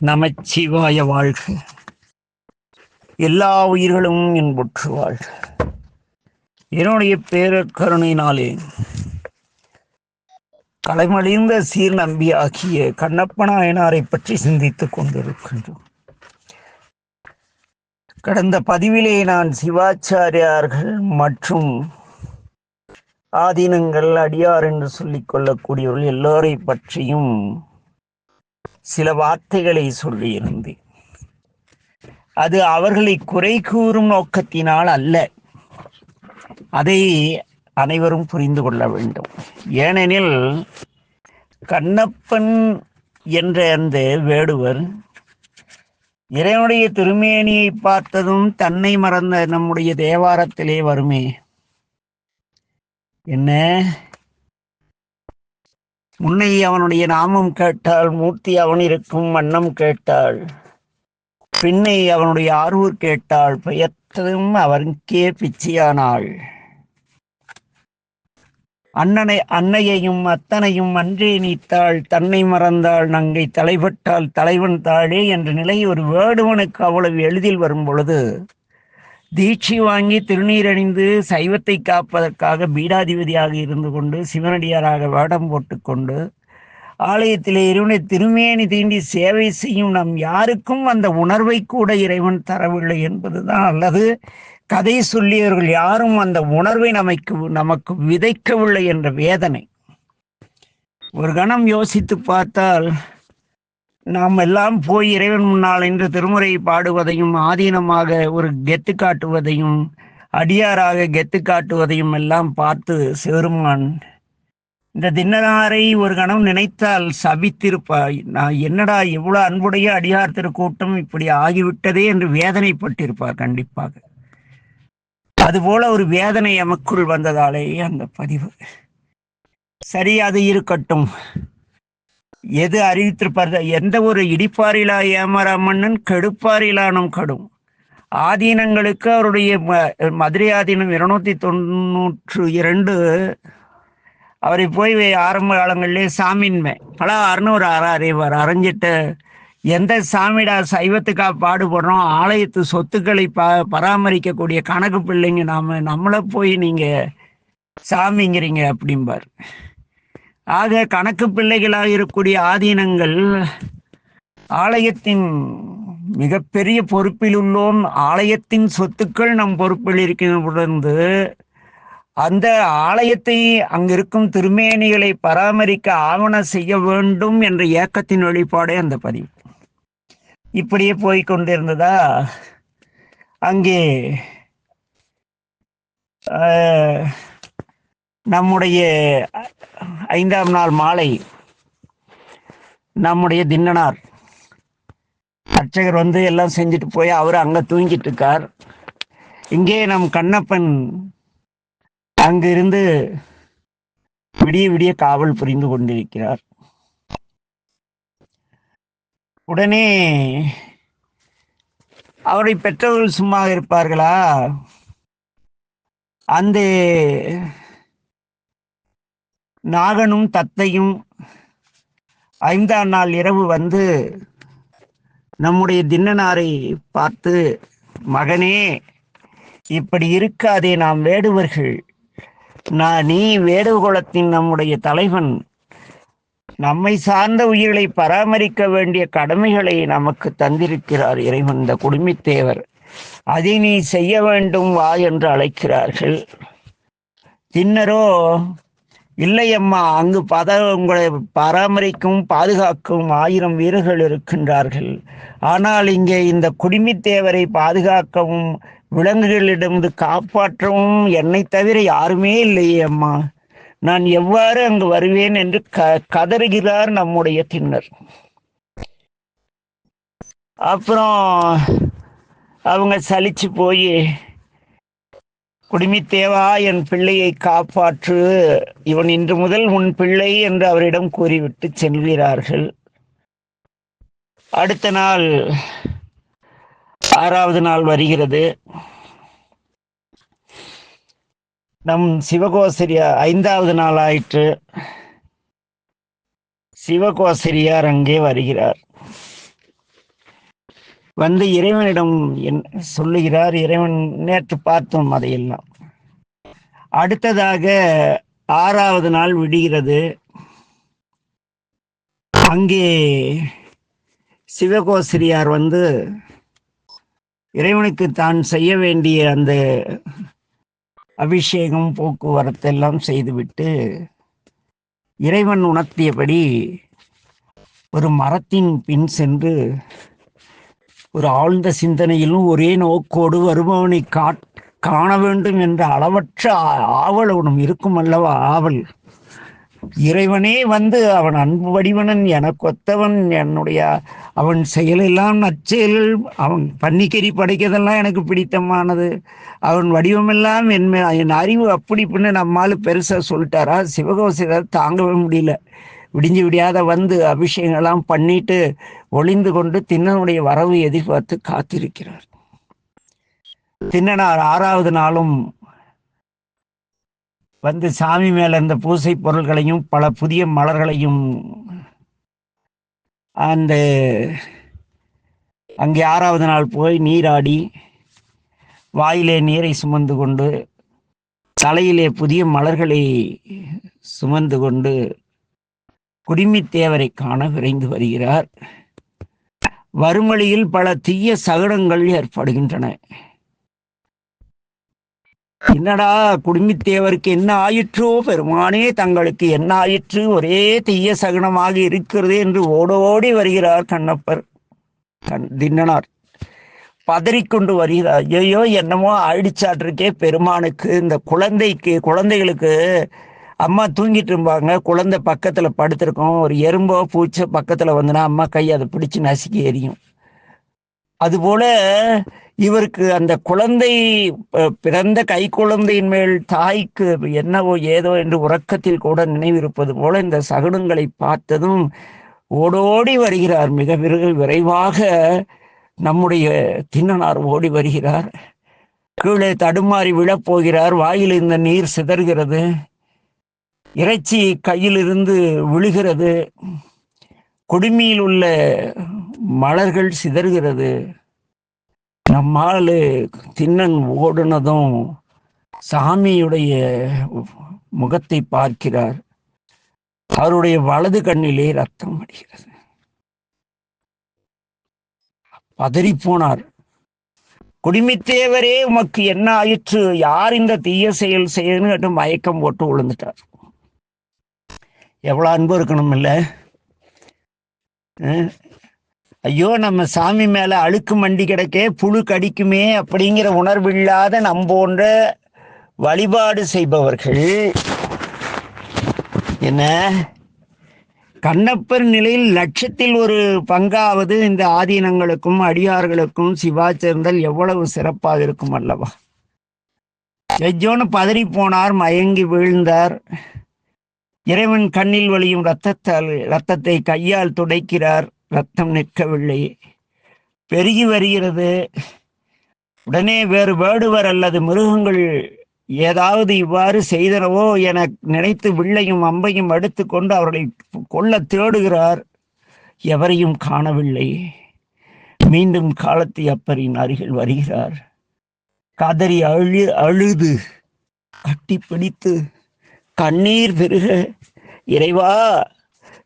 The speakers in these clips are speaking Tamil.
நமச்சிவாய வாழ்க. எல்லா உயிர்களும் என்புற்று வாழ்க. என்னுடைய பேரக்கருணையினாலே களமழிந்த சீர் நம்பி ஆகிய கண்ணப்ப நாயனாரை பற்றி சிந்தித்துக் கொண்டிருக்கின்றோம். கடந்த பதிவிலே நான் சிவாச்சாரியார்கள் மற்றும் ஆதீனங்கள் அடியார் என்று சொல்லிக் கொள்ளக்கூடியவர்கள் எல்லோரை பற்றியும் சில வார்த்தைகளை சொல்லியிருந்தேன் அது அவர்களை குறை கூறும் நோக்கத்தினால் அல்ல. அதை அனைவரும் புரிந்து கொள்ள வேண்டும். ஏனெனில் கண்ணப்பன் என்ற அந்த வேடுவர் இறைவனுடைய திருமேனியை பார்த்ததும் தன்னை மறந்த நம்முடைய தேவாரத்திலே வருமே. என்ன? உன்னை அவனுடைய நாமம் கேட்டால் மூர்த்தி அவன் இருக்கும் வண்ணம் கேட்டாள். பின்னை அவனுடைய ஆர்வூர் கேட்டாள் பெயர்த்ததும் அவனுக்கே பிச்சையானாள். அண்ணனை அன்னையையும் அத்தனையும் அன்றே நீத்தாள் தன்னை மறந்தாள் நங்கை தலைபட்டால் தலைவன் தாழே என்ற நிலை ஒரு வேடுவனுக்கு அவ்வளவு எளிதில் வரும் பொழுது தீட்சை வாங்கி திருநீர் அணிந்து சைவத்தை காப்பதற்காக பீடாதிபதியாக இருந்து கொண்டு சிவனடியாராக வேடம் போட்டுக்கொண்டு ஆலயத்திலே இறைவனை திருமேனி தீண்டி சேவை செய்யும் நம் யாருக்கும் அந்த உணர்வை கூட இறைவன் தரவில்லை என்பதுதான் அல்லது கதை சொல்லியவர்கள் யாரும் அந்த உணர்வை நமக்கு நமக்கு விதைக்கவில்லை என்ற வேதனை. ஒரு கணம் யோசித்து பார்த்தால் நாம் எல்லாம் போய் இறைவன் முன்னால் என்று திருமுறை பாடுவதையும் ஆதீனமாக ஒரு கெத்து காட்டுவதையும் அடியாராக கெத்து காட்டுவதையும் எல்லாம் பார்த்து சேருமான். இந்த தின்னனாரை ஒரு கணம் நினைத்தால் சபித்திருப்பாய். நான் என்னடா எவ்வளோ அன்புடைய அடியார் திருக்கூட்டம் இப்படி ஆகிவிட்டதே என்று வேதனைப்பட்டிருப்பார் கண்டிப்பாக. அதுபோல ஒரு வேதனை எமக்குள் வந்ததாலேயே அந்த பதிவு. சரி அது இருக்கட்டும். எது அறிவித்திருப்பார் எந்த ஒரு இடிப்பாரிலா ஏமாறா மன்னன் கெடுப்பாரிலானும் கடும். ஆதீனங்களுக்கு அவருடைய ம- மதுரை ஆதீனம் இருநூத்தி தொண்ணூற்று இரண்டு அவரை போய் ஆரம்ப காலங்களிலே சாமின்மை. பல அறுநூறு அற அறிவார் அரைஞ்சிட்டு எந்த சாமிடா சைவத்துக்காக பாடுபடுறோம்? ஆலயத்து சொத்துக்களை ப பராமரிக்கக்கூடிய கணக்கு பிள்ளைங்க நாம நம்மளை போய் நீங்க சாமிங்கிறீங்க அப்படிம்பார். ஆக கணக்கு பிள்ளைகளாக இருக்கக்கூடிய ஆதீனங்கள் ஆலயத்தின் மிகப்பெரிய பொறுப்பில் உள்ளோம். ஆலயத்தின் சொத்துக்கள் நம் பொறுப்பில் இருக்கிறது அந்த ஆலயத்தை அங்கிருக்கும் திருமேனிகளை பராமரிக்க ஆவண செய்ய வேண்டும் என்ற ஏக்கத்தின் வெளிப்பாடே அந்த பதிவு. இப்படியே போய்கொண்டிருந்ததா அங்கே ஆஹ், நம்முடைய ஐந்தாம் நாள் மாலை நம்முடைய தின்னனார். அர்ச்சகர் வந்து எல்லாம் செஞ்சுட்டு போய் அவர் அங்கே தூங்கிட்டு இருக்கார். இங்கே நம் கண்ணப்பன் அங்கிருந்து விடிய விடிய காவல் புரிந்து கொண்டிருக்கிறார். உடனே அவரை பெற்றவர்கள் சும்மா இருப்பார்களா? அந்த நாகனும் தத்தையும் ஐந்தாம் நாள் இரவு வந்து நம்முடைய தின்னனாரை பார்த்து மகனே இப்படி இருக்காதே நாம் வேடுவர்கள். நான் நீ வேடுகுலத்தின் நம்முடைய தலைவன். நம்மை சார்ந்த உயிர்களை பராமரிக்க வேண்டிய கடமைகளை நமக்கு தந்திருக்கிறார் இறைவன் இந்த குடும்பத்தேவர். அதை நீ செய்ய வேண்டும் வா என்று அழைக்கிறார்கள். தின்னரோ இல்லை அம்மா அங்கு பத உங்களை பராமரிக்கும் பாதுகாக்கும் ஆயிரம் வீரர்கள் இருக்கின்றார்கள். ஆனால் இங்கே இந்த குடிமித்தேவரை பாதுகாக்கவும் விலங்குகளிடமிருந்து காப்பாற்றவும் என்னை தவிர யாருமே இல்லையே அம்மா. நான் எவ்வாறு அங்கு வருவேன் என்று க கதறுகிறார் நம்முடைய தின்னர் அப்புறம் அவங்க சலிச்சு போய் குடிமித்தேவா என் பிள்ளையை காப்பாற்று. இவன் இன்று முதல் உன் பிள்ளை என்று அவரிடம் கூறிவிட்டு செல்கிறார்கள். அடுத்த நாள் ஆறாவது நாள் வருகிறது. நம் சிவகோசரியா ஐந்தாவது நாள் ஆயிற்று சிவகோசரியார் அங்கே வருகிறார். வந்து இறைவனிடம் என் சொல்லுகிறார். இறைவன் நேற்று பார்த்தோம் அதையெல்லாம். அடுத்ததாக ஆறாவது நாள் விடுகிறது. அங்கே சிவகோசிரியார் வந்து இறைவனுக்கு தான் செய்ய வேண்டிய அந்த அபிஷேகம் போக்குவரத்து எல்லாம் செய்துவிட்டு இறைவன் உணர்த்தியபடி ஒரு மரத்தின் பின் சென்று ஒரு ஆழ்ந்த சிந்தனையிலும் ஒரே நோக்கோடு வருபவனை காட் காண வேண்டும் என்ற அளவற்ற ஆவல் அவனும் இருக்கும் அல்லவா ஆவல்? இறைவனே வந்து அவன் அன்பு வடிவனன் என கொத்தவன் என்னுடைய அவன் செயலெல்லாம் நற்செயல்கள் அவன் பன்னிக்கறி படைக்கிறதெல்லாம் எனக்கு பிடித்தமானது. அவன் வடிவமெல்லாம் என் என் அறிவு அப்படி பின்ன நம்மால் பெருசாக சொல்லிட்டாரா? சிவகோசிதர் தாங்கவே முடியல. விடிஞ்சு விடியாத வந்து அபிஷேகம்லாம் பண்ணிட்டு ஒளிந்து கொண்டு தின்னனுடைய வரவு எதிர்பார்த்து காத்திருக்கிறார். தின்னனார் ஆறாவது நாளும் வந்து சாமி மேல இருந்த பூசை பொருள்களையும் பல புதிய மலர்களையும் அந்த அங்கே ஆறாவது நாள் போய் நீராடி வாயிலே நீரை சுமந்து கொண்டு தலையிலே புதிய மலர்களை சுமந்து கொண்டு குடிமித்தேவரை காண விரைந்து வருகிறார். வறுமொழியில் பல தீய சகடங்கள் ஏற்படுகின்றன. என்னடா குடும்பித்தேவருக்கு என்ன ஆயிற்றோ? பெருமானே தங்களுக்கு என்ன ஆயிற்று? ஒரே தீய சகுனமாக இருக்கிறது என்று ஓடோடி வருகிறார் கண்ணப்பர். கண் தின்னனார். பதறிக்கொண்டு வருகிறார். ஐயோ என்னமோ ஆயிடுச்சாட்டிருக்கே பெருமானுக்கு இந்த குழந்தைக்கு குழந்தைகளுக்கு அம்மா தூங்கிட்டு இருப்பாங்க. குழந்தை பக்கத்துல படுத்திருக்கோம். ஒரு எறும்போ பூச்சோ பக்கத்துல வந்துன்னா அம்மா கை அதை பிடிச்சு நசுக்கி எரியும் அதுபோல இவருக்கு அந்த குழந்தை பிறந்த கை குழந்தையின் மேல் தாய்க்கு என்னவோ ஏதோ என்று உறக்கத்தில் கூட நினைவிருப்பது போல இந்த சகுனங்களை பார்த்ததும் ஓடோடி வருகிறார். மிக விரைவாக நம்முடைய தின்னனார் ஓடி வருகிறார். கீழே தடுமாறி விழப்போகிறார். வாயில் இந்த நீர் சிதறுகிறது. இறைச்சி கையிலிருந்து விழுகிறது. குடுமியில் உள்ள மலர்கள் சிதறுகிறது. நம்மால் திண்ணன் ஓடுனதும் சாமியுடைய முகத்தை பார்க்கிறார். அவருடைய வலது கண்ணிலே ரத்தம் வடிகிறது. பதறி போனார் குடிமித்தேவரே உமக்கு என்ன ஆயிற்று? யார் இந்த தீய செயல் செய்யணும் என்று மயக்கம் போட்டு விழுந்துட்டார். எவ்வளோ அன்பு இருக்கணும் இல்லை ஐயோ நம்ம சாமி மேலே அழுக்கு மண்டி கிடக்கே புழு கடிக்குமே அப்படிங்கிற உணர்வில்லாத நம்போன்ற வழிபாடு செய்பவர்கள் என்ன? கண்ணப்பர் நிலையில் லட்சத்தில் ஒரு பங்காவது இந்த ஆதீனங்களுக்கும் அடியார்களுக்கும் சிவாச்சேர்ந்தல் எவ்வளவு சிறப்பாக இருக்கும் அல்லவா? எஜ்ஜோன்னு பதறி போனார் மயங்கி வீழ்ந்தார். இறைவன் கண்ணில் வழியும் இரத்தத்தால் இரத்தத்தை கையால் துடைக்கிறார். ரத்தம் நிற்கவில்லை. பெருகி வருகிறது. உடனே வேறு வேடுவர் அல்லது மிருகங்கள் ஏதாவது இவ்வாறு செய்தனவோ என நினைத்து வில்லையும் அம்பையும் எடுத்துக்கொண்டு அவர்களை கொல்ல தேடுகிறார். எவரையும் காணவில்லை. மீண்டும் காலத்தி அப்பரின் அருகில் வருகிறார். கதறி அழு அழுது கட்டி பிடித்து கண்ணீர் பெருக. இறைவா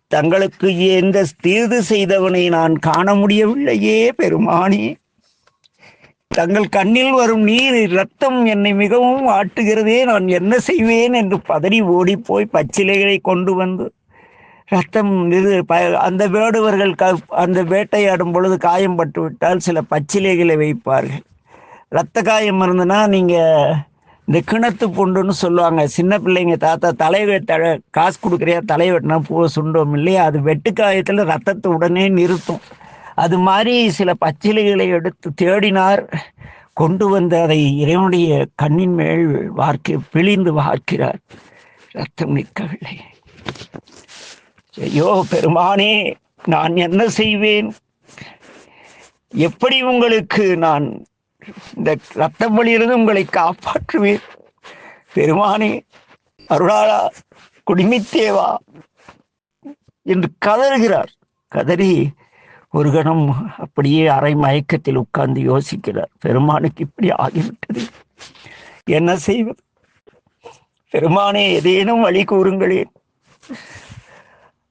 தங்களுக்கு எந்த தீர்வு செய்தவனை நான் காண முடியவில்லையே பெருமானி. தங்கள் கண்ணில் வரும் நீர் ரத்தம் என்னை மிகவும் ஆட்டுகிறதே நான் என்ன செய்வேன் என்று பதறி ஓடி போய் பச்சிலைகளை கொண்டு வந்து ரத்தம் இது ப- அந்த வேடுவர்கள் க அந்த வேட்டையாடும் பொழுது காயம் பட்டு விட்டால் சில பச்சிலைகளை வைப்பார்கள். ரத்த காயம் இருந்ததுன்னா நீங்கள் இந்த கிணத்து புண்டுன்னு சொல்லுவாங்க. சின்ன பிள்ளைங்க தாத்தா தலை வெட்ட காசு கொடுக்குறியா? தலை வெட்டினா பூ சுண்டோம் இல்லையா? அது வெட்டுக்காயத்தில் ரத்தத்தை உடனே நிறுத்தும். அது மாதிரி சில பச்சிலைகளை எடுத்து தேடினார். கொண்டு வந்து அதை இறைவனுடைய கண்ணின் மேல் வார்க்க பிழிந்து வார்க்கிறார். ரத்தம் நிற்கவில்லை. ஐயோ பெருமானே நான் என்ன செய்வேன்? எப்படி உங்களுக்கு நான் இந்த ரத்தம் வழியிலிருந்து உங்களை காப்பாற்றுவேன் பெருமானே அருளாளா குடிமித்தேவா என்று கதறுகிறார். கதறி ஒரு கணம் அப்படியே அரை மயக்கத்தில் உட்கார்ந்து யோசிக்கிறார். பெருமானுக்கு இப்படி ஆகிவிட்டது. என்ன செய்வது? பெருமானே ஏதேனும் வழி கூறுங்களேன்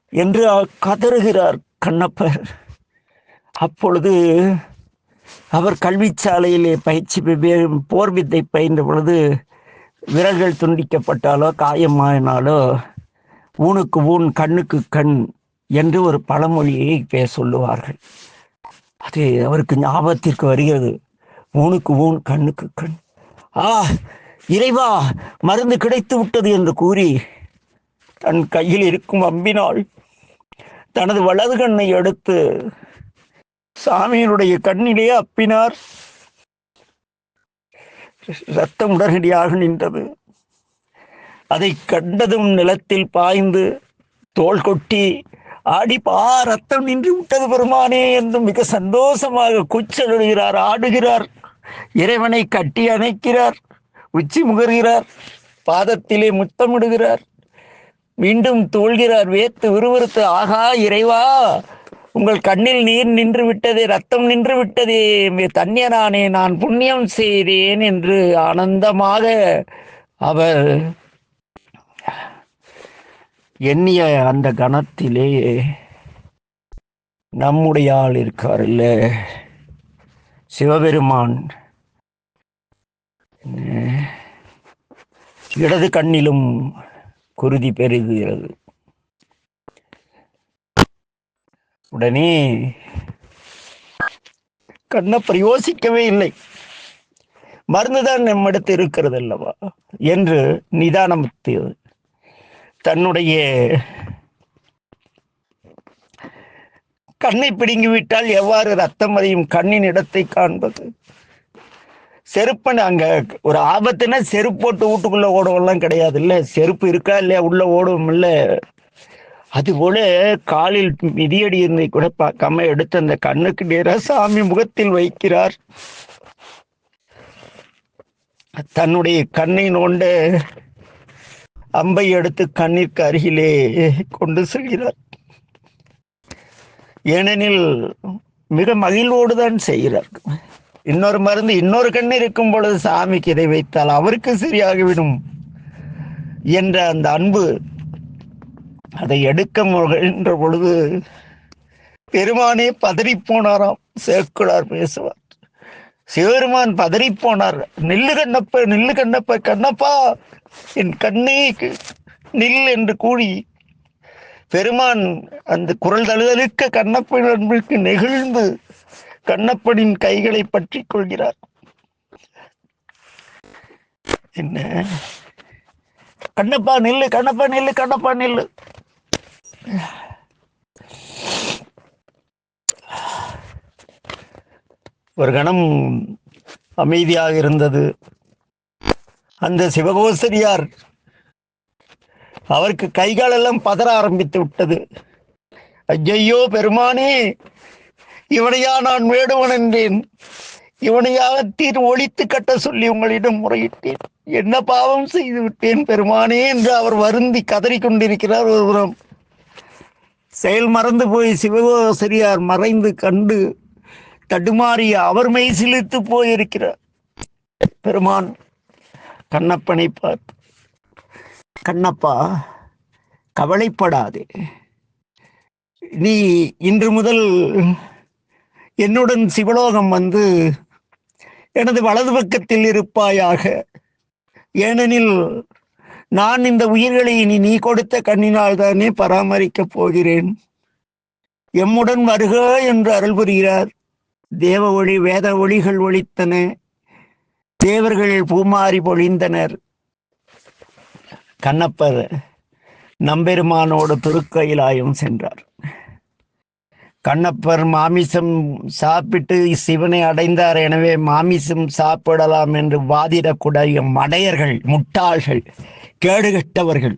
என்று கதறுகிறார் கண்ணப்பர். அப்பொழுது அவர் கல்விச்சாலையிலே பயிற்சி போர் வித்தை பயின்ற பொழுது விரல்கள் துண்டிக்கப்பட்டாலோ காயமாயினாலோ ஊனுக்கு ஊன் கண்ணுக்கு கண் என்று ஒரு பழமொழியை பே சொல்லுவார்கள். அது அவருக்கு ஞாபகத்திற்கு வருகிறது. ஊனுக்கு ஊன் கண்ணுக்கு கண். ஆ இறைவா மருந்து கிடைத்து விட்டது என்று கூறி தன் கையில் இருக்கும் அம்பினால் தனது வலது கண்ணை எடுத்து சாமியினுடைய கண்ணிலே அப்பினார். ரத்தம் உடனடியாக நின்றது. அதை கண்டதும் நிலத்தில் பாய்ந்து தோல் கொட்டி ஆடி பா ரத்தம் நின்று விட்டது பெருமானே என்று மிக சந்தோஷமாக கூச்சலிடுகிறார் ஆடுகிறார். இறைவனை கட்டி அணைக்கிறார். உச்சி முகர்கிறார். பாதத்திலே முத்தமிடுகிறார். மீண்டும் தோல்கிறார் வேத்து விறுவிறுத்து ஆகா இறைவா உங்கள் கண்ணில் நீர் நின்று விட்டது ரத்தம் நின்று விட்டது தன்யனானே நான் புண்ணியம் செய்தேன் என்று ஆனந்தமாக அவர் எண்ணிய அந்த கணத்திலே நம்முடைய ஆள் இருக்கார் இல்ல? சிவபெருமான். இடது கண்ணிலும் குருதி பெருகுகிறது. உடனே கண்ணப்பர் யோசிக்கவே இல்லை. மருந்துதான் நம்மிடத்து இருக்கிறது அல்லவா? என்று நிதானத்து தன்னுடைய கண்ணை பிடுங்கி விட்டால் எவ்வாறு ரத்தம் அறியும் கண்ணின் இடத்தை காண்பது? செருப்பன் அங்க ஒரு ஆபத்துனா செருப்பு போட்டு வீட்டுக்குள்ள ஓடுவெல்லாம் கிடையாது இல்ல செருப்பு இருக்கா இல்லையா? உள்ள ஓடுவோம் இல்ல? அதுபோல காலில் மிதியடி இருந்தை கூட பார்க்காம எடுத்து அந்த கண்ணுக்கு நேராக சாமி முகத்தில் வைக்கிறார். தன்னுடைய கண்ணை நோண்ட அம்பை எடுத்து கண்ணிற்கு அருகிலே கொண்டு செல்கிறார். ஏனெனில் மிக மகிழ்வோடு தான் செய்கிறார். இன்னொரு மருந்து இன்னொரு கண் இருக்கும் பொழுது சாமிக்கு இதை வைத்தால் அவருக்கு சரியாகிவிடும் என்ற அந்த அன்பு அதை எடுக்க முயன்ற பொழுது பெருமானே பதறி போனாராம். சேக்குளார் பேசுவார். சிவபெருமான் பதறி போனார். நில்லு கண்ணப்ப நில்லு கண்ணப்ப கண்ணப்பா என் கண்ணே நில் என்று கூறி பெருமான் அந்த குரல் தழுதலுக்க கண்ணப்பன் அன்பிற்கு நெகிழ்ந்து கண்ணப்பனின் கைகளை பற்றி கொள்கிறார். என்ன? கண்ணப்பா நில்லு கண்ணப்பா நில்லு கண்ணப்பா நில்லு ஒரு கணம் அமைதியாக இருந்தது. அந்த சிவகோசரியார் அவருக்கு கைகால் எல்லாம் பதற ஆரம்பித்து விட்டது. ஐயையோ பெருமானே இவனையா நான் வேடுவன் என்றேன். இவனையாக தீர் ஒழித்து கட்ட சொல்லி உங்களிடம் முறையிட்டேன். என்ன பாவம் செய்து விட்டேன் பெருமானே என்று அவர் வருந்தி கதறி கொண்டிருக்கிறார் ஒருபுறம் செயல் மறந்து போய் சிவகோசரியார் மறைந்து கண்டு தடுமாறிய அவர் மெய் சிலித்து போயிருக்கிறார். பெருமான் கண்ணப்பனை பார்த்து கண்ணப்பா கவலைப்படாதே. நீ இன்று முதல் என்னுடன் சிவலோகம் வந்து எனது வலது பக்கத்தில் இருப்பாயாக. ஏனெனில் நான் இந்த உயிர்களை இனி நீ கொடுத்த கண்ணினால் தானே பராமரிக்கப் போகிறேன். எம்முடன் வருக என்று அருள் புரிகிறார். தேவ ஒளி வேத ஒளிகள் ஒழித்தன தேவர்கள் பூமாறி பொழிந்தனர். கண்ணப்பர் நம்பெருமானோடு திருக்கயிலாயம் சென்றார். கண்ணப்பர் மாமிசம் சாப்பிட்டு சிவனை அடைந்தார். எனவே மாமிசம் சாப்பிடலாம் என்று வாதிடக்கூடிய மடையர்கள் முட்டாள்கள் கேடுகட்டவர்கள்.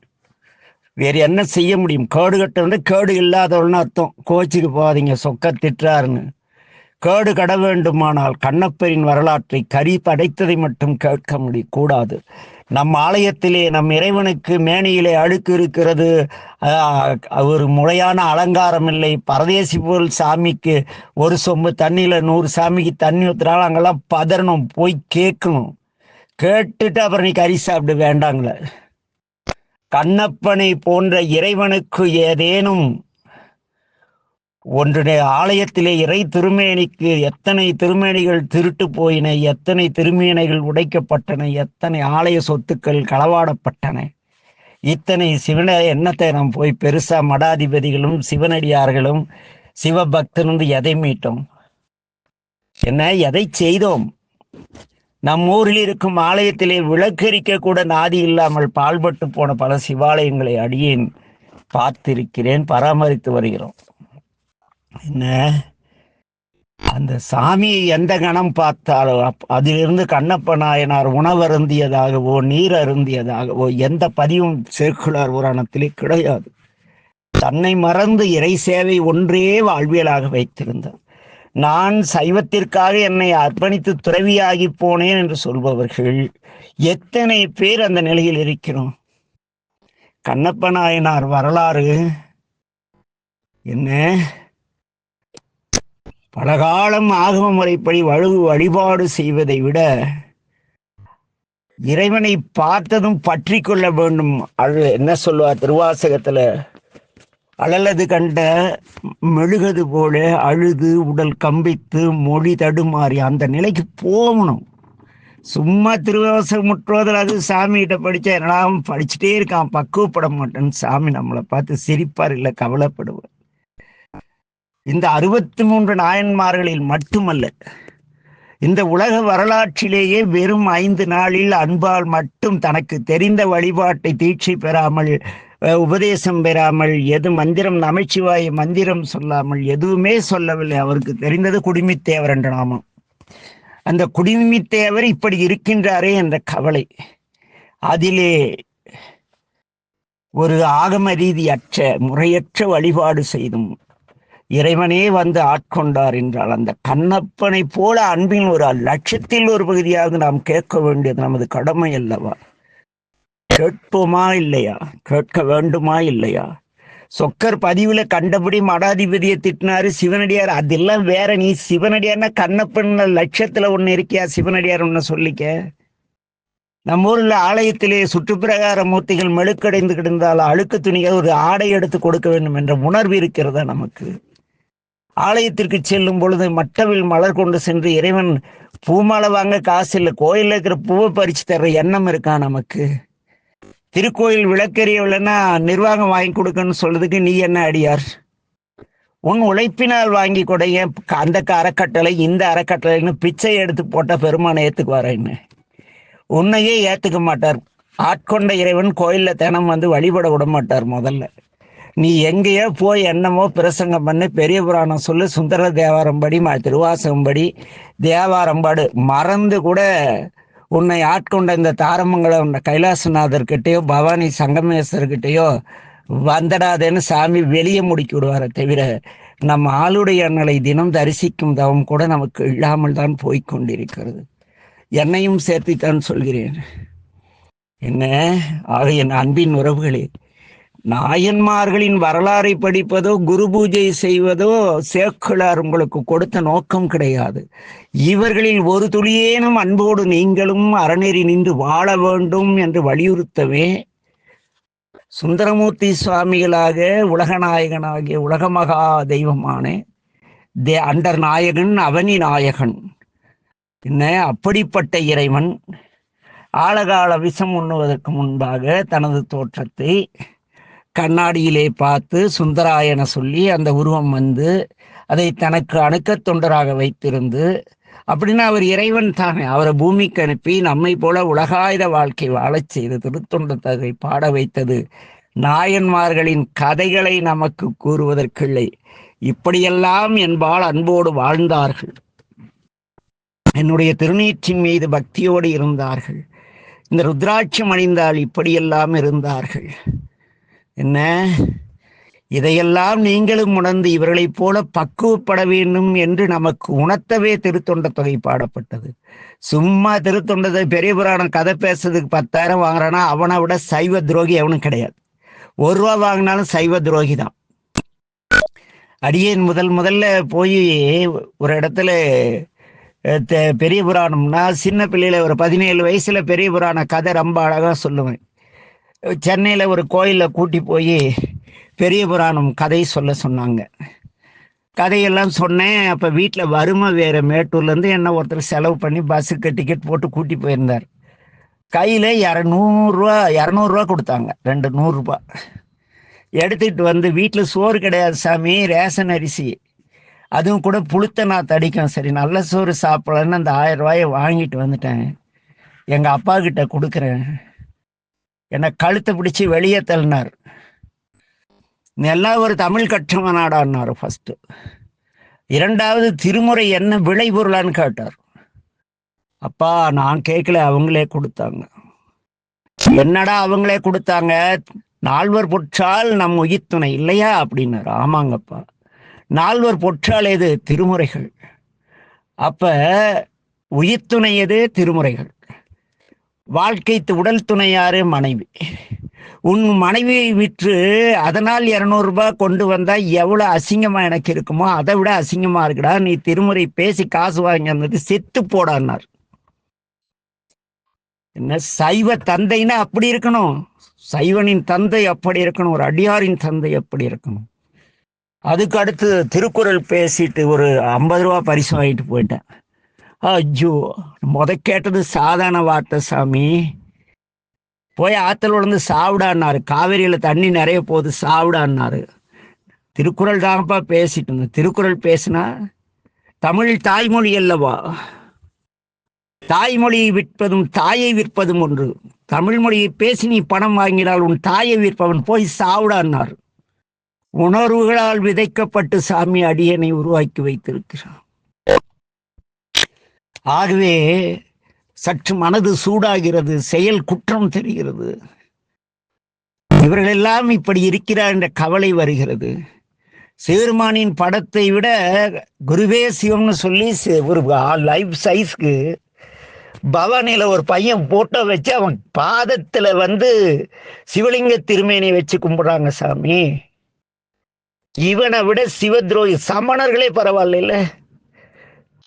வேறு என்ன செய்ய முடியும்? கேடு கட்டவன் கேடு இல்லாதவள்னு அர்த்தம். கோச்சிக்கு போகாதீங்க சொக்க திட்டுறாருன்னு. கேடு கட வேண்டுமானால் கண்ணப்பரின் வரலாற்றை கரி படைத்ததை மட்டும் கேட்க முடிய கூடாது. நம் ஆலயத்திலே நம் இறைவனுக்கு மேனியிலே அழுக்கு இருக்கிறது. ஒரு முறையான அலங்காரம் இல்லை. பரதேசி பொருள் சாமிக்கு ஒரு சொம்பு தண்ணியில் நூறு சாமிக்கு தண்ணி ஊத்துறாலும் அங்கெல்லாம் பதறணும் போய் கேட்கணும். கேட்டுட்டு அப்புறம் நீ கறி சாப்பிட வேண்டாங்களே. கண்ணப்பனை போன்ற இறைவனுக்கு ஏதேனும் ஒன்றுடைய ஆலயத்திலே இறை திருமேனிக்கு எத்தனை திருமேனிகள் திருட்டு போயின எத்தனை திருமேனிகள் உடைக்கப்பட்டன எத்தனை ஆலய சொத்துக்கள் களவாடப்பட்டன இத்தனை சிவன எண்ணத்தை நாம் போய் பெருசா மடாதிபதிகளும் சிவனடியார்களும் சிவபக்தனும் எதை மீட்டோம்? என்ன எதை செய்தோம்? நம் ஊரில் இருக்கும் ஆலயத்திலே விளக்கரிக்க கூட நாதி இல்லாமல் பால்பட்டு போன பல சிவாலயங்களை அடியேன் பார்த்திருக்கிறேன் பராமரித்து வருகிறோம். என்ன? அந்த சாமியை எந்த கணம் பார்த்தாலோ அதிலிருந்து கண்ணப்ப நாயனார் உணவருந்தியதாகவோ நீர் அருந்தியதாகவோ எந்த பதிவும் சேர்க்குலார் புராணத்திலே கிடையாது. தன்னை மறந்து இறை சேவை ஒன்றே வாழ்வியலாக வைத்திருந்தார். நான் சைவத்திற்காக என்னை அர்ப்பணித்து துறவியாகி போனேன் என்று சொல்பவர்கள் எத்தனை பேர் அந்த நிலையில் இருக்கிறோம்? கண்ணப்ப நாயனார் வரலாறு என்ன? பலகாலம் ஆகம முறைப்படி வழு வழிபாடு செய்வதை விட இறைவனை பார்த்ததும் பற்றி கொள்ள வேண்டும். அது என்ன சொல்லுவார்? திருவாசகத்துல அழலது கண்ட மெழுகது போல அழுது உடல் கம்பித்து மொழி தடுமாறி அந்த நிலைக்கு போகணும். சும்மா திருவாசகம் அது சாமிகிட்ட படித்தா எல்லாம் படிச்சுட்டே இருக்கான் பக்குவப்பட மாட்டேன்னு சாமி நம்மளை பார்த்து சிரிப்பார் இல்லை கவலைப்படுவார். இந்த அறுபத்தி மூன்று நாயன்மார்களில் மட்டுமல்ல இந்த உலக வரலாற்றிலேயே வெறும் ஐந்து நாளில் அன்பால் மட்டும் தனக்கு தெரிந்த வழிபாட்டை தீட்சை பெறாமல் உபதேசம் பெறாமல் எது மந்திரம் நமச்சிவாய மந்திரம் சொல்லாமல் எதுவுமே சொல்லவில்லை. அவருக்கு தெரிந்தது குடிமித்தேவர் என்ற நாமம். அந்த குடிமித்தேவர் இப்படி இருக்கின்றாரே என்ற கவலை. அதிலே ஒரு ஆகம ரீதியற்ற முறையற்ற வழிபாடு செய்தும் இறைவனே வந்து ஆட்கொண்டார் என்றால் அந்த கண்ணப்பனை போல அன்பின் ஒரு லட்சத்தில் ஒரு பகுதியாவது நாம் கேட்க வேண்டியது நமது கடமை அல்லவா? கேட்போமா இல்லையா? கேட்க வேண்டுமா இல்லையா? சொக்கர் பதிவுல கண்டபடி மடாதிபதியை திட்டினாரு சிவனடியார். அதெல்லாம் வேற நீ சிவனடியார்னா கண்ணப்பண்ண லட்சத்துல ஒண்ணு இருக்கியா சிவனடியார் ஒண்ணு சொல்லிக்க? நம்ம ஊர்ல ஆலயத்திலே சுற்றுப்பிரகார மூர்த்திகள் மெழுக்கடைந்து கிடந்தால் அழுக்கு துணியை ஒரு ஆடை எடுத்து கொடுக்க வேண்டும் என்ற உணர்வு இருக்கிறதா நமக்கு? ஆலயத்திற்கு செல்லும் பொழுது மட்டவில் மலர் கொண்டு சென்று இறைவன் பூமாலை வாங்க காசு இல்லை கோயிலில் இருக்கிற பூவை பறிச்சு தர்ற எண்ணம் இருக்கா நமக்கு? திருக்கோயில் விளக்கெரியவில்லைன்னா நிர்வாகம் வாங்கி கொடுக்கணும்னு சொல்றதுக்கு நீ என்ன அடியார்? உன் உழைப்பினால் வாங்கி கொடைய அந்த அறக்கட்டளை இந்த அறக்கட்டளைன்னு பிச்சை எடுத்து போட்ட பெருமானை ஏத்துக்குவாரேன்னு உன்னையே ஏத்துக்க மாட்டார். ஆட்கொண்ட இறைவன் கோயில்ல தினம் வந்து வழிபட விட மாட்டார் முதல்ல. நீ எங்கேயோ போய் என்னமோ பிரசங்கம் பண்ணி பெரிய புராணம் சொல்லு சுந்தர தேவாரம் படி திருவாசகம் படி தேவாரம் பாடு மறந்து கூட உன்னை ஆட்கொண்ட இந்த தாரமங்கலம் கைலாசநாதர்கிட்டயோ பவானி சங்கமேஸ்வர்கிட்டயோ வந்தடாதேன்னு சாமி வெளியே முடுக்கி விடுவார தவிர நம் ஆளுடைய அண்ணலை தினம் தரிசிக்கும் தவம் கூட நமக்கு இல்லாமல் தான் போய்கொண்டிருக்கிறது என்னையும் சேர்த்துத்தான் சொல்கிறேன். என்ன? ஆக என் அன்பின் உறவுகளே நாயன்மார்களின் வரலாறை படிப்பதோ குரு பூஜை செய்வதோ சேக்குளார் உங்களுக்கு கொடுத்த நோக்கம் கிடையாது. இவர்களில் ஒரு துளியேனும் அன்போடு நீங்களும் அறநெறி நின்று வாழ வேண்டும் என்று வலியுறுத்தவே சுந்தரமூர்த்தி சுவாமிகளாக உலகநாயகனாகிய உலகமகா தெய்வமான தே அண்டர் நாயகன் அவனி நாயகன். என்ன அப்படிப்பட்ட இறைவன் ஆழகால விஷம் உண்ணுவதற்கு முன்பாக தனது தோற்றத்தை கண்ணாடியிலே பார்த்து சுந்தராயன சொல்லி அந்த உருவம் வந்து அதை தனக்கு அணுக்கத் தொண்டராக வைத்திருந்து அப்படின்னா அவர் இறைவன் தானே. அவரை பூமிக்கு அனுப்பி நம்மை போல உலகாயுத வாழ்க்கை வாழச் செய்து திருத்தொண்டத்தகை பாட வைத்தது. நாயன்மார்களின் கதைகளை நமக்கு கூறுவதற்கில்லை. இப்படியெல்லாம் என்பால் அன்போடு வாழ்ந்தார்கள். என்னுடைய திருநீற்றின் மீது பக்தியோடு இருந்தார்கள். இந்த ருத்ராட்சம் அணிந்தால் இப்படியெல்லாம் இருந்தார்கள். என்ன? இதையெல்லாம் நீங்களும் உணர்ந்து இவர்களைப் போல பக்குவப்பட வேண்டும் என்று நமக்கு உணர்த்தவே திருத்தொண்ட தொகை பாடப்பட்டது. சும்மா திருத்தொண்டத்தை பெரிய புராணம் கதை பேசுறதுக்கு பத்தாயிரம் வாங்குறானா அவனை விட சைவ துரோகி அவனும் கிடையாது. ஒரு ரூபா வாங்கினாலும் சைவ துரோகி தான். அடியேன் முதல் முதல்ல போய் ஒரு இடத்துல பெரிய புராணம்னா சின்ன பிள்ளையில ஒரு பதினேழு வயசுல பெரிய புராண கதை ரொம்ப அழகா சொல்லுவேன். சென்னையில் ஒரு கோயிலில் கூட்டி போய் பெரிய புராணம் கதை சொல்ல சொன்னாங்க. கதையெல்லாம் சொன்னேன். அப்போ வீட்டில் வறுமை வேறு. மேட்டூர்லேருந்து என்ன ஒருத்தர் செலவு பண்ணி பஸ்ஸுக்கு டிக்கெட் போட்டு கூட்டி போயிருந்தார். கையில் இரநூறுவா இரநூறுவா கொடுத்தாங்க. ரெண்டு நூறுரூபா எடுத்துகிட்டு வந்து வீட்டில் சோறு கிடையாது சாமி ரேஷன் அரிசி. அதுவும் கூட புளுத்த நான் தடிக்கும் சரி நல்ல சோறு சாப்பிடலன்னு அந்த ஆயிரம் ரூபாயை வாங்கிட்டு வந்துட்டேன். எங்கள் அப்பா கிட்ட கொடுக்குறேன். என்னை கழுத்தை பிடிச்சி வெளியே தள்ளினார். எல்லாம் ஒரு தமிழ் கற்றவனாடான்னாரு ஃபஸ்ட்டு இரண்டாவது திருமுறை என்ன விளைபொருளான்னு கேட்டார். அப்பா நான் கேட்கல அவங்களே கொடுத்தாங்க. என்னடா அவங்களே கொடுத்தாங்க? நால்வர் பொற்றால் நம் உயிர்த்துணை இல்லையா? அப்படின்னாரு. ஆமாங்கப்பா. நால்வர் பொற்றால் எது? திருமுறைகள். அப்ப உயிர்த்துணை எது? திருமுறைகள். வாழ்க்கை உடல் துணையாறு மனைவி. உன் மனைவியை விற்று அதனால் இரநூறுபா கொண்டு வந்தால் எவ்வளோ அசிங்கமாக எனக்கு இருக்குமோ அதை விட அசிங்கமாக இருக்குடா. நீ திருமுறை பேசி காசு வாங்கி வந்தது செத்து போடான்னார். என்ன சைவ தந்தைன்னா அப்படி இருக்கணும். சைவனின் தந்தை அப்படி இருக்கணும். ஒரு அடியாரின் தந்தை அப்படி இருக்கணும். அதுக்கு அடுத்து திருக்குறள் பேசிட்டு ஒரு ஐம்பது ரூபா பரிசு வாங்கிட்டு போயிட்டேன். ஐயோ முத கேட்டது சாதாரண வார்த்தை சாமி. போய் ஆத்தல் உழந்து சாவிடான்னாரு. காவேரியில் தண்ணி நிறைய போகுது சாவிடான்னாரு. திருக்குறள் தான்ப்பா பேசிட்டு இருந்தேன். திருக்குறள் பேசினா தமிழ் தாய்மொழி அல்லவா? தாய்மொழியை விற்பதும் தாயை விற்பதும் ஒன்று. தமிழ் மொழியை பேசி நீ பணம் வாங்கினால் உன் தாயை விற்பவன் போய் சாவிடான்னார். உணர்வுகளால் விதைக்கப்பட்டு சாமி அடியனை உருவாக்கி வைத்திருக்கிறான். ஆகவே சற்று மனது சூடாகிறது செயல் குற்றம் தெரிகிறது. இவர்களெல்லாம் இப்படி இருக்கிறார் என்ற கவலை வருகிறது. சிவருமானின் படத்தை விட குருவே சிவம்னு சொல்லி ஒரு லைஃப் சைஸ்க்கு பவானியில ஒரு பையன் போட்டோ வச்சு அவன் பாதத்துல வந்து சிவலிங்க திருமேனி வச்சு கும்பிடுறாங்க சாமி. இவனை விட சிவத்ரோகி சமணர்களே பரவாயில்ல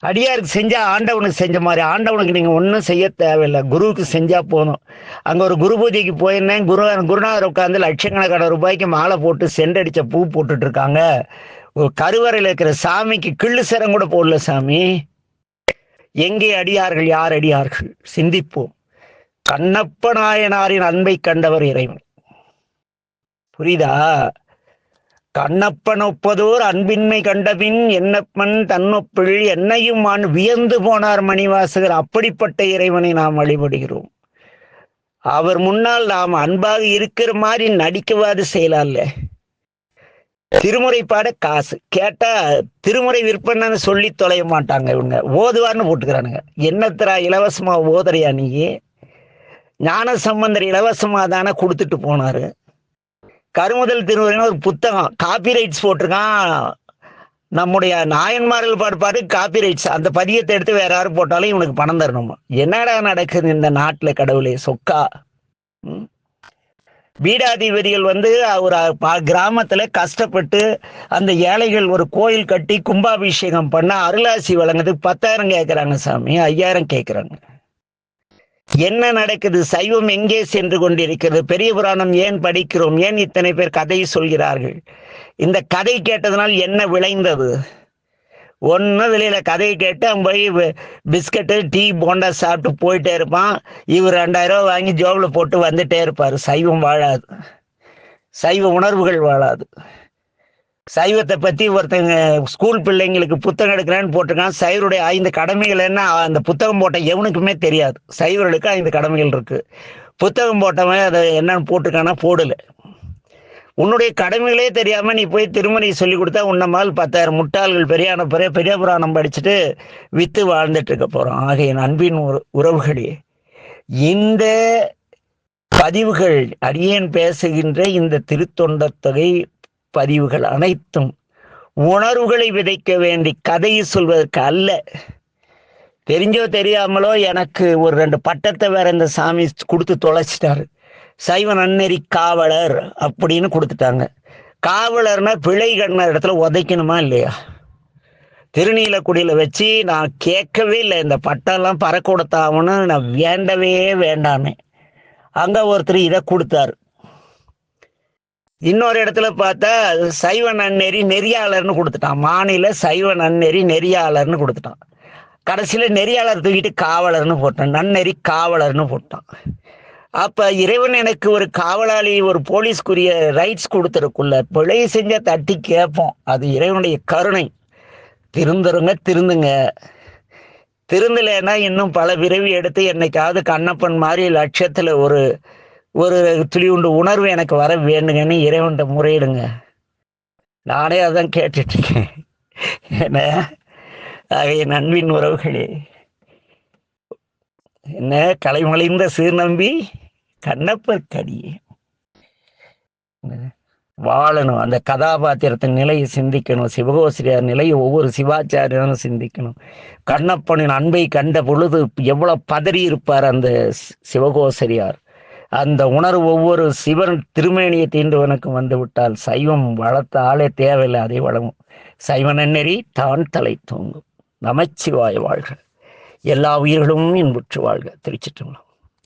அடியாருக்கு செஞ்சால் ஆண்டவனுக்கு செஞ்ச மாதிரி ஆண்டவனுக்கு நீங்கள் ஒன்றும் செய்ய தேவையில்லை. குருவுக்கு செஞ்சால் போகணும் அங்கே ஒரு குரு பூஜைக்கு போயிருந்தேன். குரு குருநாதர் உட்காந்து லட்சக்கணக்கான ரூபாய்க்கு மாலை போட்டு சென்றடித்த பூ போட்டுட்ருக்காங்க. ஒரு கருவறையில் இருக்கிற சாமிக்கு கிள்ளு சிரம் கூட போடல சாமி. எங்கே அடியார்கள் யார் அடியார்கள்? சிந்திப்போம். கண்ணப்ப நாயனாரின் அன்பை கண்டவர் இறைவன். புரியுதா? கண்ணப்பன் ஒப்பதோர் அன்பின்மை கண்டபின் என்னப்பன் தன்னொப்பிள் என்னையும் ஆண் வியந்து போனார் மணிவாசகர். அப்படிப்பட்ட இறைவனை நாம் வழிபடுகிறோம். அவர் முன்னால் நாம் அன்பாக இருக்கிற மாதிரி நடிக்கவாது செய்யலாம்ல திருமுறை பாட காசு. கேட்டா திருமுறை விற்பனைன்னு சொல்லி தொலைய மாட்டாங்க இவங்க. ஓதுவார்னு போட்டுக்கிறானுங்க. என்னத்தரா இலவசமா ஓதுறையா நீ ஞான சம்பந்தர் இலவசமா தானே கொடுத்துட்டு போனாரு. கருமுதல் திருமுறைன்னு ஒரு புத்தகம் காப்பி ரைட்ஸ் போட்டிருக்கான். நம்முடைய நாயன்மார்கள் பாடுப்பாரு காப்பி ரைட்ஸ் அந்த பதியத்தை எடுத்து வேற யாரும் போட்டாலும் இவனுக்கு பணம் தரணும்? என்னடா நடக்குது இந்த நாட்டில் கடவுளே சொக்கா? ம்? பீடாதிபதிகள் வந்து ஒரு ப- கிராமத்துல கஷ்டப்பட்டு அந்த ஏழைகள் ஒரு கோயில் கட்டி கும்பாபிஷேகம் பண்ண அருளாசி வழங்குறதுக்கு பத்தாயிரம் கேட்கறாங்க சாமி ஐயாயிரம் கேட்கறாங்க என்ன நடக்குது? சைவம் எங்கே சென்று கொண்டிருக்கிறது? பெரிய புராணம் ஏன் படிக்கிறோம்? ஏன் இத்தனை பேர் கதை சொல்கிறார்கள்? இந்த கதை கேட்டதனால் என்ன விளைந்தது? ஒன்றும் வெளியில கதையை கேட்டு அவன் போய் பிஸ்கட்டு டீ போண்டா சாப்பிட்டு போயிட்டே இருப்பான். இவர் ரெண்டாயிரம் ரூபாய் வாங்கி ஜோபில் போட்டு வந்துட்டே இருப்பார். சைவம் வாழாது. சைவ உணர்வுகள் வாழாது. சைவத்தை பத்தி ஒருத்தங்க ஸ்கூல் பிள்ளைங்களுக்கு புத்தகம் எடுக்கிறேன்னு போட்டிருக்கான் சைவருடைய ஐந்து கடமைகள் என்ன? அந்த புத்தகம் போட்ட எவனுக்குமே தெரியாது. சைவர்களுக்கு ஐந்து கடமைகள் இருக்கு. புத்தகம் போட்டவன் அதை என்னன்னு போட்டிருக்கானா போடல. உன்னுடைய கடமைகளே தெரியாம நீ போய் திருமணி சொல்லி கொடுத்தா உன்ன மாதிரி பத்தாயிரம் முட்டாள்கள் பெரியான பெரிய பெரிய புராணம் படிச்சுட்டு வித்து வாழ்ந்துட்டு இருக்க போறோம் ஆகிய என் அன்பின் உறவுகளே இந்த பதிவுகள் அடியேன் பேசுகின்ற இந்த திருத்தொண்ட தொகை பதிவுகள் அனைத்தும் உணர்வுகளை விதைக்க வேண்டி கதையை சொல்வதற்கு அல்ல. தெரிஞ்சோ தெரியாமலோ எனக்கு ஒரு ரெண்டு பட்டத்தை வேற இந்த சாமி கொடுத்து தொலைச்சிட்டாரு. சைவ நன்னெறி காவலர் அப்படின்னு கொடுத்துட்டாங்க. காவலர்னா பிழை கண்ண இடத்துல உதைக்கணுமா இல்லையா? திருநீலக்குடியில் வச்சு நான் கேட்கவே இல்லை. இந்த பட்டம்லாம் பறக்கூடத்தாகணும்னு நான் வேண்டவே வேண்டாமே. அங்கே ஒருத்தர் இதை கொடுத்தாரு. இன்னொரு இடத்துல பார்த்தா சைவ நன்னெறி நெறியாளர்னு கொடுத்துட்டான். மாநில சைவ நன்னெறி நெறியாளர்னு கொடுத்துட்டான். கடைசியில் நெறியாளர் தூக்கிட்டு காவலர்னு போட்டான். நன்னெறி காவலர்னு போட்டான். அப்போ இறைவன் எனக்கு ஒரு காவலாளி ஒரு போலீஸ்க்குரிய ரைட்ஸ் கொடுத்துருக்குள்ள பிழை செஞ்ச தட்டி கேட்போம். அது இறைவனுடைய கருணை. திருந்துருங்க திருந்துங்க. திருந்தலைன்னா இன்னும் பல பிறவி எடுத்து என்னைக்காவது கண்ணப்பன் மாதிரி லட்சத்தில் ஒரு ஒரு துளியுண்டு உணர்வு எனக்கு வர வேண்டுங்கன்னு இறைவன்கிட்ட முறையிடுங்க. நானே அதான் கேட்டுட்டு இருக்கேன் என்ன ஆகிய நண்பின் உறவுகளே என்ன? கலைமலைந்த சீர்நம்பி கண்ணப்பர் கடியே. வாழணும். அந்த கதாபாத்திரத்தின் நிலையை சிந்திக்கணும். சிவகோசிரியார் நிலையை ஒவ்வொரு சிவாச்சாரியனும் சிந்திக்கணும். கண்ணப்பனின் அன்பை கண்ட பொழுது எவ்வளோ பதறி இருப்பார் அந்த சிவகோசரியார். அந்த உணர்வு ஒவ்வொரு சிவன் திருமேனியை தீண்டவனுக்கும் வந்துவிட்டால் சைவம் வளர்த்த ஆளே தேவையில்லை அதை வளமும் சைவ நெறி தான் தலை தூங்கும். நமச்சிவாய வாழ்க. எல்லா உயிர்களும் இன்புற்று வாழ்க. திருச்சிட்டு